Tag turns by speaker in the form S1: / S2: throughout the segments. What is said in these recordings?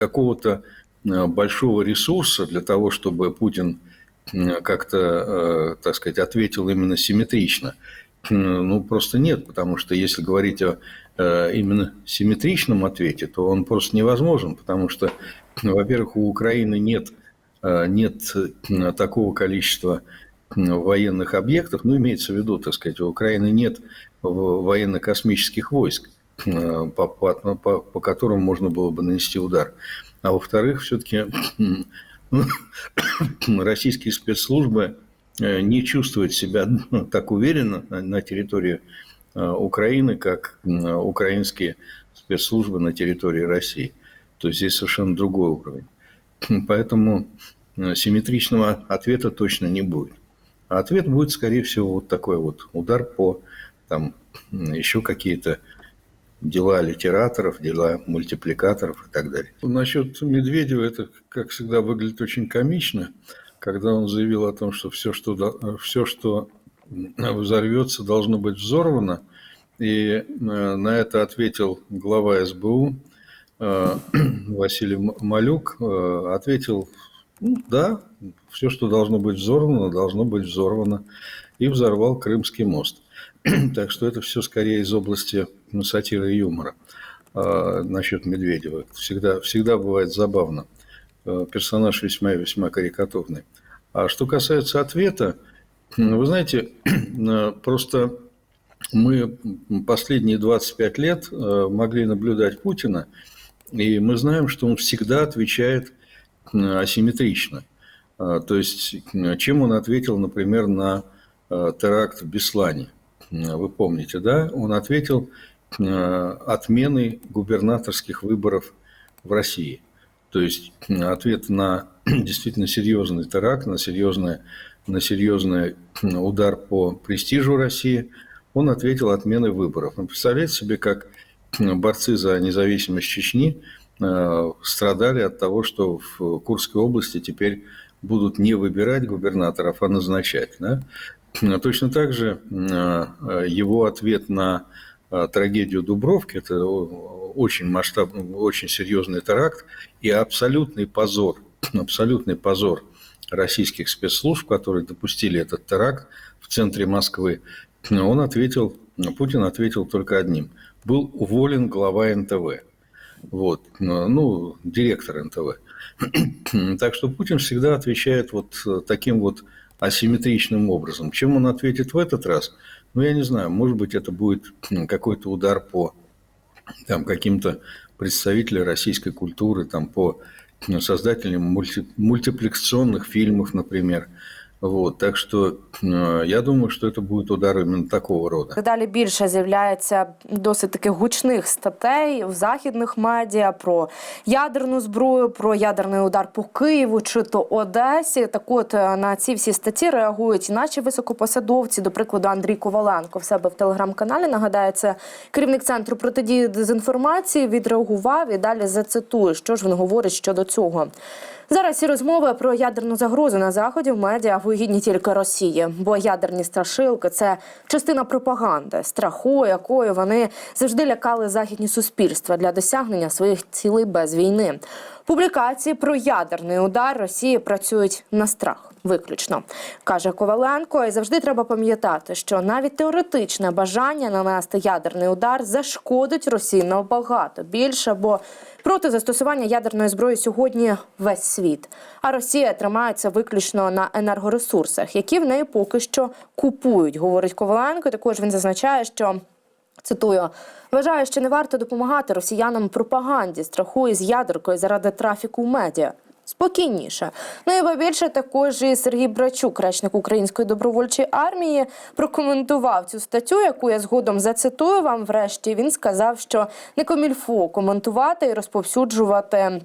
S1: какого-то э, большого ресурса для того, чтобы Путин э, как-то, э, так сказать, ответил именно симметрично. Ну, просто нет, потому что если говорить о именно симметричном ответе, то он просто невозможен, потому что, во-первых, у Украины нет, нет такого количества военных объектов, ну, имеется в виду, так сказать, у Украины нет военно-космических войск, по, по, по, по которым можно было бы нанести удар. А во-вторых, все-таки российские спецслужбы э, не чувствуют себя ну, так уверенно на территории э, Украины, как украинские спецслужбы на территории России. То есть здесь совершенно другой уровень. Поэтому э, симметричного ответа точно не будет. А ответ будет, скорее всего, вот такой вот удар по там еще какие-то дела литераторов, дела мультипликаторов и так далее. Насчет Медведева это, как всегда, выглядит очень комично, когда он заявил о том, что все, что, все, что взорвется, должно быть взорвано. И э, на это ответил глава СБУ э, Василий Малюк, э, ответил, ну, да, все, что должно быть взорвано, должно быть взорвано. И взорвал Крымский мост. Так что это все скорее из области ну, сатиры и юмора а, насчет Медведева. Всегда, всегда бывает забавно. А, персонаж весьма весьма карикатурный. А что касается ответа, вы знаете, просто мы последние 25 лет а, могли наблюдать Путина, и мы знаем, что он всегда отвечает асимметрично. То есть, чем он ответил, например, на теракт в Беслане – вы помните, да, он ответил э, отменой губернаторских выборов в России. То есть ответ на действительно серьезный теракт, на серьезный, на серьезный удар по престижу России, он ответил отменой выборов. Он представляет себе, как борцы за независимость Чечни э, страдали от того, что в Курской области теперь будут не выбирать губернаторов, а назначать. Да? Точно так же э, его ответ на э, трагедию Дубровки – это очень масштабный, очень серьезный теракт и абсолютный позор, абсолютный позор российских спецслужб, которые допустили этот теракт в центре Москвы. Он ответил, Путин ответил только одним. Был уволен глава НТВ. Вот, ну, директор НТВ. Так что Путин всегда отвечает вот таким вот асимметричным образом. Чем он ответит в этот раз? Ну, я не знаю, может быть, это будет какой-то удар по там, каким-то представителям российской культуры, там, по создателям мульти, мультипликационных фильмов, например – Вот, так що я думаю, що це буде удар іменно такого роду.
S2: Далі більше з'являється досить таки гучних статей в західних медіа про ядерну зброю, про ядерний удар по Києву чи то Одесі. Так от е, на ці всі статті реагують і наші високопосадовці, до прикладу, Андрій Коваленко в себе в телеграм-каналі. Нагадає, це керівник центру протидії дезінформації. Відреагував і далі зацитую, що ж він говорить щодо цього. Зараз ці розмови про ядерну загрозу на заході в медіа вигідні тільки Росії, бо ядерні страшилки це частина пропаганди, страху, якою вони завжди лякали західні суспільства для досягнення своїх цілей без війни. Публікації про ядерний удар Росії працюють на страх. Виключно каже Коваленко, і завжди треба пам'ятати, що навіть теоретичне бажання нанести ядерний удар зашкодить Росії набагато більше, бо проти застосування ядерної зброї сьогодні весь світ. А Росія тримається виключно на енергоресурсах, які в неї поки що купують. Говорить Коваленко. Також він зазначає, що. Цитую, вважаю, що не варто допомагати росіянам пропаганді, страху із ядеркою заради трафіку в медіа спокійніше. Ну і більше також і Сергій Брачук, речник Української добровольчої армії, прокоментував цю статтю, яку я згодом зацитую вам. Врешті він сказав, що не комільфо коментувати і розповсюджувати.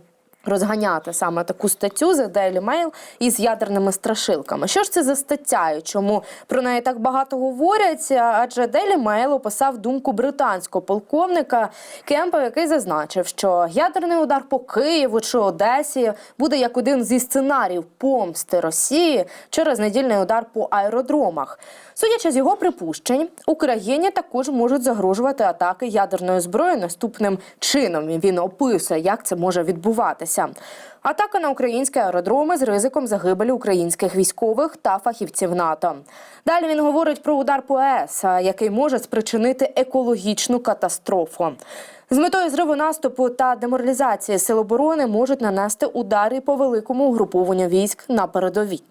S2: Розганяти саме таку статтю The Daily Mail із ядерними страшилками. Що ж це за стаття і чому про неї так багато говорять? Адже Daily Mail описав думку британського полковника Кемпа, який зазначив, що ядерний удар по Києву чи Одесі буде як один зі сценаріїв помсти Росії через недільний удар по аеродромах. Судячи з його припущень, Україні також можуть загрожувати атаки ядерної зброї наступним чином. Він описує, як це може відбуватися. Атака на українські аеродроми з ризиком загибелі українських військових та фахівців НАТО. Далі він говорить про удар по ЕС, який може спричинити екологічну катастрофу. З метою зриву наступу та деморалізації сил оборони можуть нанести удари по великому угрупованню військ на передовій.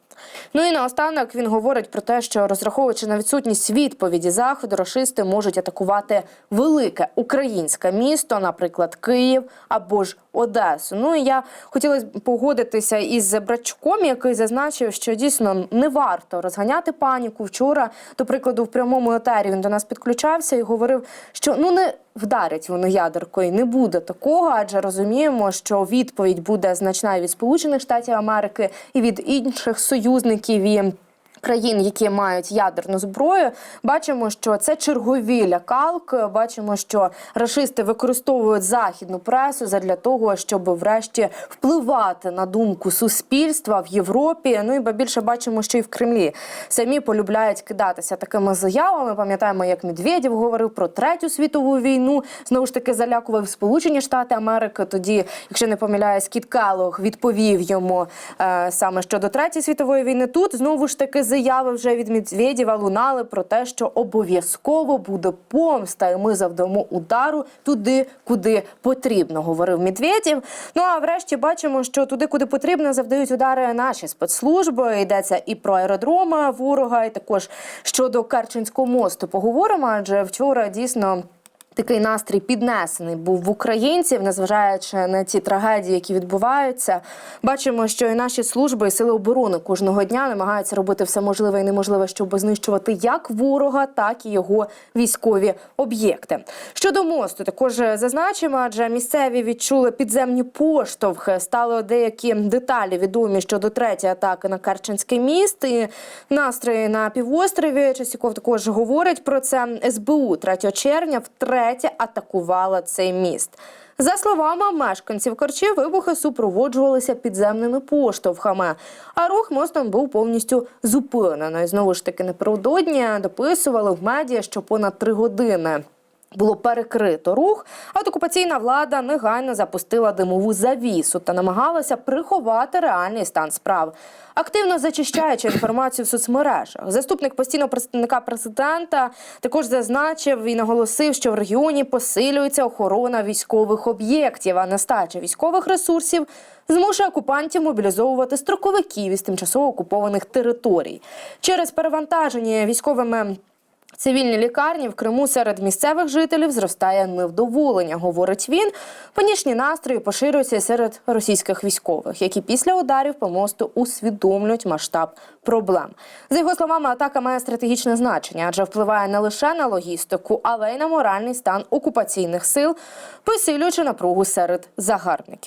S2: Ну і наостанок він говорить про те, що розраховуючи на відсутність відповіді заходу, рашисти можуть атакувати велике українське місто, наприклад, Київ або ж Одесу. Ну і я хотіла погодитися із Братчуком, який зазначив, що дійсно не варто розганяти паніку. Вчора, до прикладу, в прямому етері він до нас підключався і говорив, що ну не вдарять вони ядеркою. Не буде такого, адже розуміємо, що відповідь буде значна від Сполучених Штатів Америки і від інших союзників. І Країн, які мають ядерну зброю, бачимо, що це чергові лякалки. Бачимо, що рашисти використовують західну пресу для того, щоб врешті впливати на думку суспільства в Європі. Ну і ба більше бачимо, що і в Кремлі самі полюбляють кидатися такими заявами. Пам'ятаємо, як Медведєв говорив про третю світову війну. Знову ж таки залякував Сполучені Штати Америки. Тоді, якщо не помиляюсь, Кіт Келлог відповів йому е, саме щодо третьої світової війни. Тут знову ж таки заяви вже від Медведєва лунали про те, що обов'язково буде помста, і ми завдамо удару туди, куди потрібно, говорив Медведєв. Ну а врешті бачимо, що туди, куди потрібно, завдають удари наші спецслужби. Йдеться і про аеродроми ворога, і також щодо Керченського мосту. Поговоримо, адже вчора дійсно. Такий настрій піднесений був в українців, незважаючи на ті трагедії, які відбуваються. Бачимо, що і наші служби і сили оборони кожного дня намагаються робити все можливе і неможливе, щоб знищувати як ворога, так і його військові об'єкти. Щодо мосту, також зазначимо, адже місцеві відчули підземні поштовхи. Стали деякі деталі відомі щодо третьої атаки на Керченський міст. І настрої на півострові Часіков також говорить про це. СБУ 3 червня втретє атакувала цей міст. За словами мешканців Корчі, вибухи супроводжувалися підземними поштовхами, а рух мостом був повністю зупинений. Знову ж таки, напередодні дописували в медіа, що понад три години. Було перекрито рух, а от окупаційна влада негайно запустила димову завісу та намагалася приховати реальний стан справ, активно зачищаючи інформацію в соцмережах. Заступник постійного представника президента також зазначив і наголосив, що в регіоні посилюється охорона військових об'єктів, а нестача військових ресурсів змушує окупантів мобілізовувати строковиків із тимчасово окупованих територій через перевантаження військовими. Цивільні лікарні в Криму серед місцевих жителів зростає невдоволення, говорить він. Панічні настрої поширюються серед російських військових, які після ударів по мосту усвідомлюють масштаб проблем. За його словами, атака має стратегічне значення, адже впливає не лише на логістику, але й на моральний стан окупаційних сил, посилюючи напругу серед загарбників.